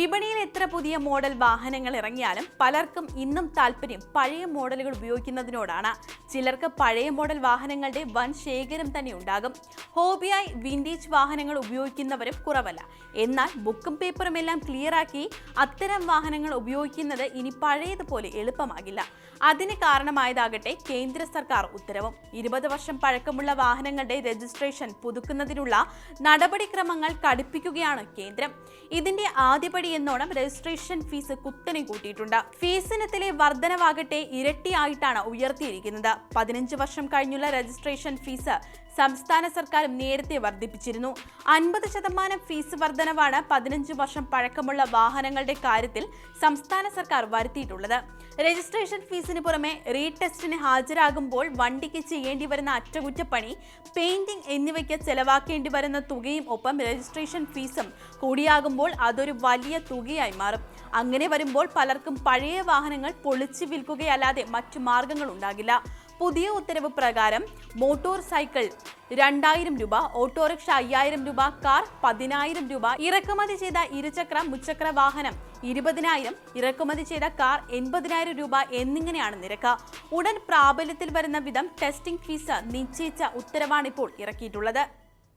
വിപണിയിൽ എത്ര പുതിയ മോഡൽ വാഹനങ്ങൾ ഇറങ്ങിയാലും പലർക്കും ഇന്നും താല്പര്യം പഴയ മോഡലുകൾ ഉപയോഗിക്കുന്നതിനോടാണ്. ചിലർക്ക് പഴയ മോഡൽ വാഹനങ്ങളുടെ വൻ ശേഖരം തന്നെ ഉണ്ടാകും. ഹോബിയായി വിന്റേജ് വാഹനങ്ങൾ ഉപയോഗിക്കുന്നവരും കുറവല്ല. എന്നാൽ ബുക്കും പേപ്പറും എല്ലാം ക്ലിയറാക്കി അത്തരം വാഹനങ്ങൾ ഉപയോഗിക്കുന്നത് ഇനി പഴയതുപോലെ എളുപ്പമാകില്ല. അതിന് കാരണമായതാകട്ടെ കേന്ദ്ര സർക്കാർ ഉത്തരവും. ഇരുപത് വർഷം പഴക്കമുള്ള വാഹനങ്ങളുടെ രജിസ്ട്രേഷൻ പുതുക്കുന്നതിനുള്ള നടപടിക്രമങ്ങൾ കടുപ്പിക്കുകയാണ് കേന്ദ്രം. ഇതിന്റെ ആദ്യപടി എന്നോണം രജിസ്ട്രേഷൻ ഫീസ് കുത്തനെ കൂട്ടിയിട്ടുണ്ട്. ഫീസിനത്തിലെ വർധനവാകട്ടെ ഇരട്ടിയായിട്ടാണ് ഉയർത്തിയിരിക്കുന്നത്. പതിനഞ്ച് വർഷം കഴിഞ്ഞുള്ള രജിസ്ട്രേഷൻ ഫീസ് സംസ്ഥാന സർക്കാരും നേരത്തെ വർദ്ധിപ്പിച്ചിരുന്നു. അൻപത് ശതമാനം ഫീസ് വർധനവാണ് പതിനഞ്ച് വർഷം പഴക്കമുള്ള വാഹനങ്ങളുടെ കാര്യത്തിൽ സംസ്ഥാന സർക്കാർ വരുത്തിയിട്ടുള്ളത്. രജിസ്ട്രേഷൻ ഫീസിന് പുറമെ റീടെസ്റ്റിന് ഹാജരാകുമ്പോൾ വണ്ടിക്ക് ചെയ്യേണ്ടി വരുന്ന അറ്റകുറ്റപ്പണി പെയിന്റിംഗ് എന്നിവയ്ക്ക് ചെലവാക്കേണ്ടി വരുന്ന തുകയും ഒപ്പം രജിസ്ട്രേഷൻ ഫീസും കൂടിയാകുമ്പോൾ അതൊരു വലിയ തുകയായി മാറും. അങ്ങനെ വരുമ്പോൾ പലർക്കും പഴയ വാഹനങ്ങൾ പൊളിച്ചു വിൽക്കുകയല്ലാതെ മറ്റു മാർഗങ്ങൾ ഉണ്ടാകില്ല. പുതിയ ഉത്തരവ് പ്രകാരം മോട്ടോർ സൈക്കിൾ രണ്ടായിരം രൂപ ഓട്ടോറിക്ഷ അയ്യായിരം രൂപ കാർ പതിനായിരം രൂപ ഇറക്കുമതി ചെയ്ത ഇരുചക്ര മുച്ചക്ര വാഹനം ഇരുപതിനായിരം ഇറക്കുമതി ചെയ്ത കാർ എൺപതിനായിരം രൂപ എന്നിങ്ങനെയാണ് നിരക്ക്. ഉടൻ പ്രാബല്യത്തിൽ വരുന്ന വിധം ടെസ്റ്റിംഗ് ഫീസ് നിശ്ചയിച്ച ഉത്തരവാണിപ്പോൾ ഇറക്കിയിട്ടുള്ളത്.